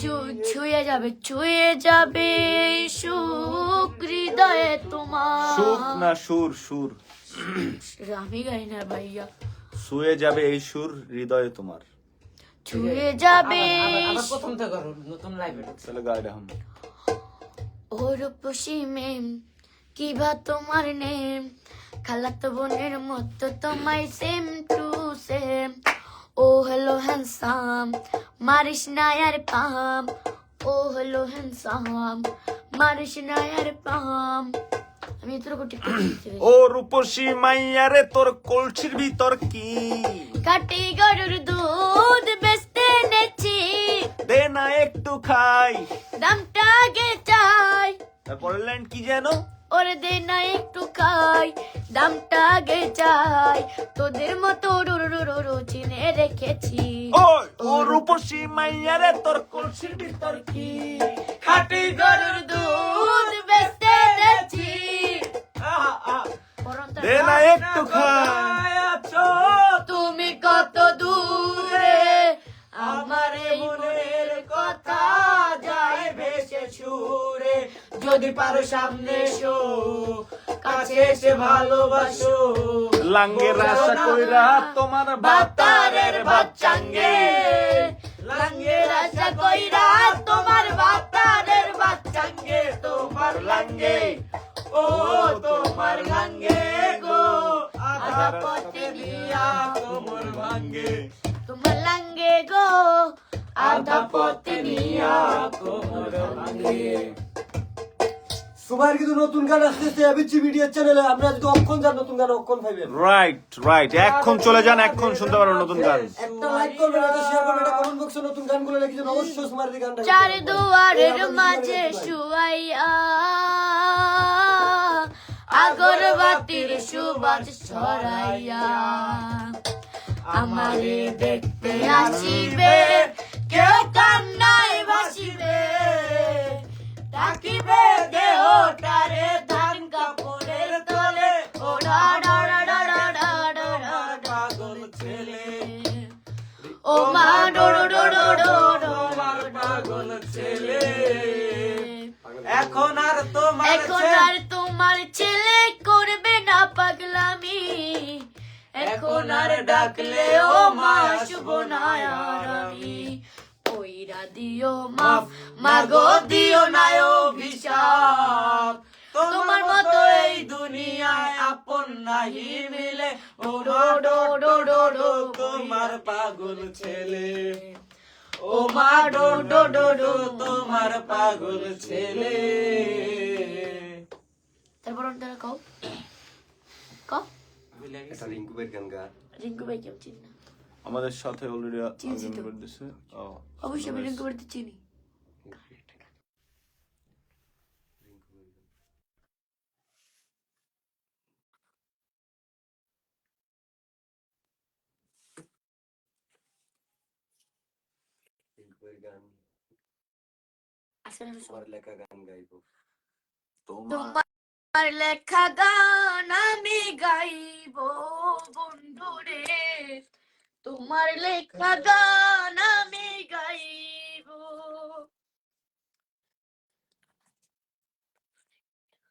ছু- ছুঁয়ে যাবে ছুঁয়ে যাবে সুখ হৃদয়ে তোমার। সুখ না সুর সুর। আমি গাই না ভাইয়া। শুয়ে যাবে এই সুর হৃদয়ে তোমার। ছুঁয়ে যাবে প্রথম থেকে নতুন লাইভে চলে গায়ে হাম। ওর পশিমে কিবা তোমার নেম? খালাতো বোনের মতো তোমায় সেম টু সেম ও হ্যালো হ্যান্সাম মারিস না আর পাম ও হ্যালো হ্যান্সাম মারিস না আর পাম আমি তোর কোটি ও রূপসী মাইয়ারে তোর কলসির ভিতর কি? কাটি গরুর দুধ বেচতে নেছি দে না একটু খাই। দামটা আগে চাই। তারপরের লাইন কি যেন? ওরে দে না একটু খাই দামটা আগে চাই। তোদের মতো চিনে রেখেছি। ওর ও রূপসী মাইয়ারে তোর কলসির ভিতর কি? খাটি গরুর দুধ বেচতে নেছি দে না একটু খাই। যদি পারো সামনে এসো কাছে এসে ভালোবাসো। লাঙ্গের আশা কইরা তোমার বাতারের বাচ্চাঙ্গে। লাঙ্গের আশা সবার কিন্তু নতুন গান আসতেছে এবিচি ভিডিও চ্যানেলে আপনারা যদি অক্ষণ যান নতুন গান অক্ষণ পাইবেন রাইট রাইট এখন চলে যান এখন শুনতে পারো নতুন গান। একটা লাইক করবেন শেয়ার করবেন একটা কমেন্ট বক্সে নতুন গানগুলো লিখে দেন অবশ্যই গানটা চার দুয়ারের মাঝে শুয়াইয়া আগরবাতির সুবাস ছড়াইয়া আমারে দেখতে আসিবে কেউ কান্নায় ভাসিবে এখন আর তোমার এখন আর তোমার ছেলে করবে না পাগলামি এখন আর ডাকলে ও মা শুভ না আর আমি কইরা মাগো দিও না অভিশাপ। তোমার মতো এই দুনিয়ায় আপন নাহি মিলে। ও ডো ডো ডো ডো ডো তোমার পাগল ছেলে। ও মা ডো ডো ডো ডো তোমার পাগল ছেলে। তারপর তারা কও। কও। একটা রিঙ্কুবের গান গা। রিঙ্কু ভাই কেউ চিনি না। আমাদের সাথে অলরেডি তো। করে দিছে। ও। অবশ্যই আমি রিঙ্কু বাড়িতে চিনি। গান তোমার লেখা গান গাইবো তোমার তোমার লেখা গান আমি গাইব বন্ধু রে তোমার লেখা গান আমি গাইব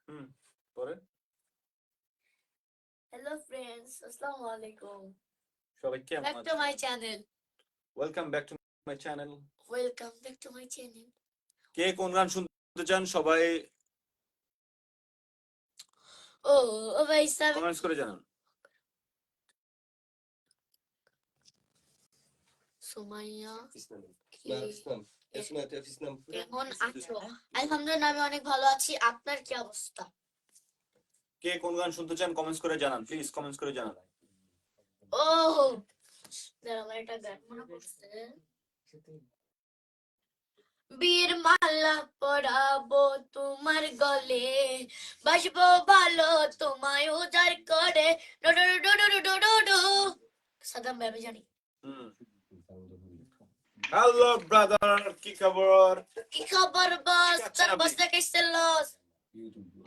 হুম পরে হ্যালো ফ্রেন্ডস আসসালামু আলাইকুম সবাই কেমন back to my channel welcome back to my channel welcome back to my channel কে কোন গান শুনতে চান? সবাই ও ও ভাই কমেন্টস করে জানান। সুমাইয়া কেমন আছো? আলহামদুলিল্লাহ আমি অনেক ভালো আছি। আপনার কি অবস্থা? কে কোন গান শুনতে চান কমেন্টস করে জানান প্লিজ কমেন্টস করে জানান। ও দাঁড়া আমার একটা গান মনে পড়ছে। বীর মালা পরাবো তোমার গলে বাসবো ভালো তোমায় উজার করে। সাদাম ভাই জানি। হ্যালো ব্রাদার কি খবর? কি খবর বস তোর বস দেখে লস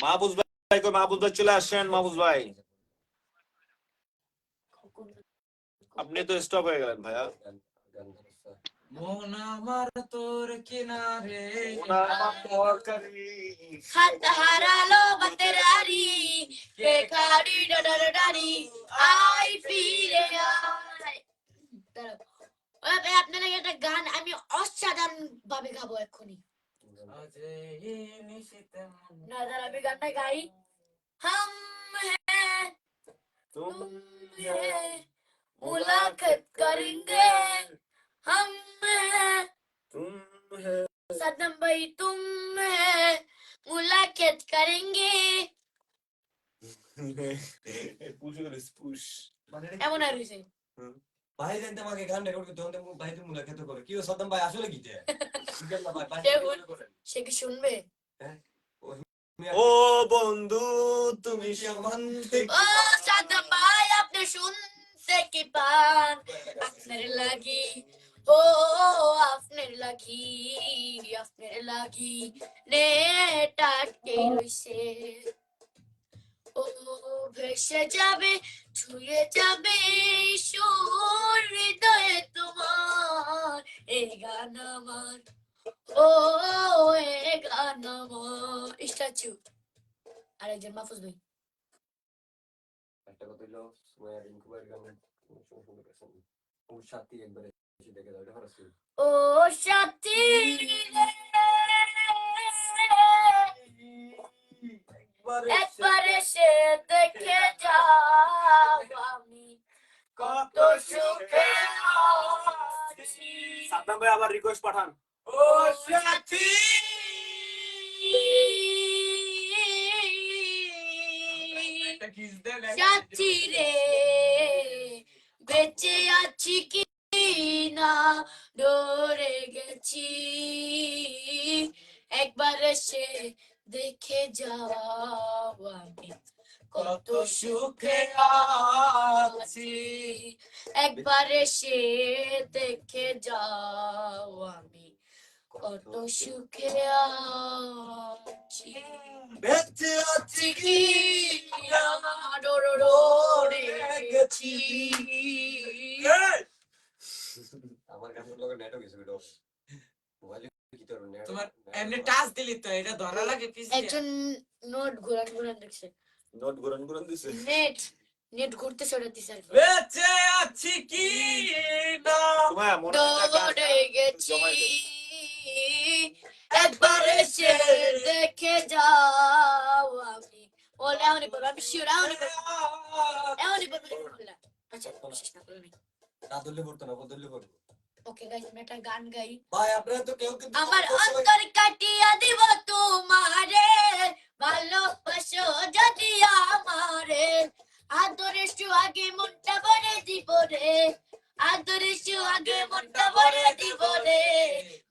মাহবুজ ভাই কই? মাহবুজ ভাই চলে আসেন মাহবুজ ভাই। আপনি তো স্টপ হয়ে গেলেন ভাইয়া। মন তোর কিনারে। হাত হারালো বাতেরারি বেকারি ডডর ডারি আই ফিরে আয়। আপনারা একটা গান আমি অসাধারণ ভাবে গাবো এক্ষুনি। গানটা গাই। হাম হ্যাঁ মুলাকাত করেঙ্গে। सदम भाई तुम है मुलाकात करेंगे পুশ করিস পুশ মানে এটা এমন আর হয়েছে ভাই জানতে আমাকে গান রেকর্ড করতে হতে ভাই তুমি মুলাকাত করে কি ও সদম ভাই আসলে কি যে বুঝলাম না ভাই ভাই দেখুন। কি করেন? সে কি শুনবে ও বন্ধু তুমি সমান ও সদম ভাই আপনি শুনতে কি পান আপনার লাগি ও আপনার লাগি আপনার লাগি নেটাকে রইছে। ও, ভেসে যাবে, ছুঁয়ে যাবে সুর হৃদয়ে তোমার এই গান আমার। ও, এ গান আমার। স্ট্যাচু। আরেকজন মাহফুজ ভাই। একটা কথা হলো সুমাইয়া রিঙ্কু ভাইয়ের গান সাথী একবার ও সাথী একবার এসে দেখে যাও আমি কত সুখে আছি। সাদ্দাম ভাই আবার রিকোয়েস্ট পাঠান। ও সাথী যাচ্ছি রে বেঁচে আছি কি না ডরে গেছি। একবার এসে দেখে যাও আমি কত সুখে আছি। একবার এসে দেখে যাও আমি কত সুখে আছি। বেঁচে আছি কি ডরে গেছি। আমার নেটও গেছে ভিডিও মোবাইলে কি তোর নেট তোমার এমনি টাচ দিলি তো এটা ধরা লাগে পিস একজন নোট ঘুরান ঘুরান দেখছে। নোট গুরন গুরন দিছে? নেট নেট ঘুরতে সরে দিছে আর বেঁচে আছি কি না? তোমায় মনে গেছি একবার এসে দেখে যাও আমি। বলে এমনই বলব আমি শিওর এমনই বলব। এমনই বলব আচ্ছা শেষ না করলে না ধরলে পড়তো না বদললে পড়ব। ওকে গাইস আমি একটা গান গাই ভাই আপনারা তো কেউ কিন্তু আমার অন্তর কাটিয়া দিব তোমারে ভালোবাসো যদি আমারে আদরে আগে মনটা ভরে দিব রে আদরে আগে মনটা ভরে দিব রে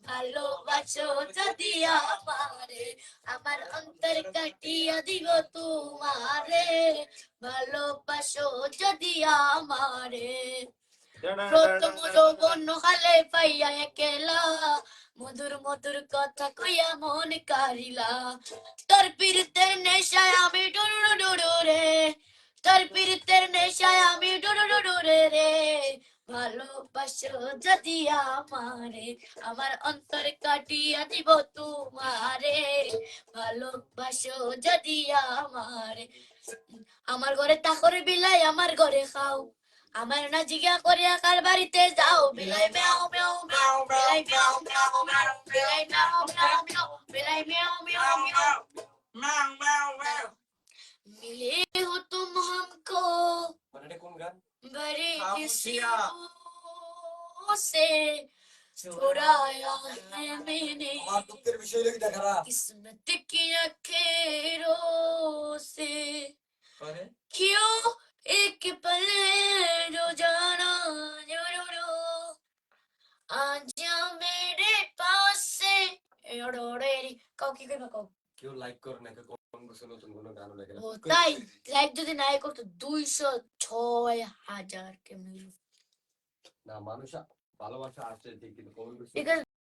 ভালোবাসো যদি আমারে আমার অন্তর কাটিয়া দিব তোমারে ভালোবাসো যদি আমারে প্রথম যৌবন হালে পাইয়া একলা মধুর মধুর কথা কইয়া মন কারিলা তোর পীড়িতের নেশায় আমি ডুরু ডুরু রে তোর পীড়িতের নেশায় আমি ডুরু ডুরু রে রে ভালোবাসো যদি আমারে, আমার অন্তর কাটিয়া দিব তোমারে। ভালোবাসো যদি আমারে, আমার ঘরে তাকরে বিলাই, আমার ঘরে খাও। আমার না জিজ্ঞা করিয়া কার বাড়িতে যাও বিলাই মেও মেও মেও বিলাই মেও মেও মেও বিলাই মেও মেও মেও বিলাই মেও মেও মেও ম্যাও ম্যাও ম্যাও मिले हो तुम हमको মানে এটা কোন গান बड़े खामोशिया। किस्मों से चुराया है मैंने আমার দুঃখের বিষয় লেগে দেখারা किस्मत की अखेरों से করে क्यों एक पल रोजाना रो रो रो आजा मेरे पास से रो रे কাউ কি করবে কাউ কেউ লাইক করে না কেউ কোন বছর নতুন কোনো গানও লেগে না ও তাই লাইক যদি নাই করতো দুইশো ছয় হাজার কেমন না মানুষ ভালোবাসা আসছে ঠিক কিন্তু কোন ঠিক আছে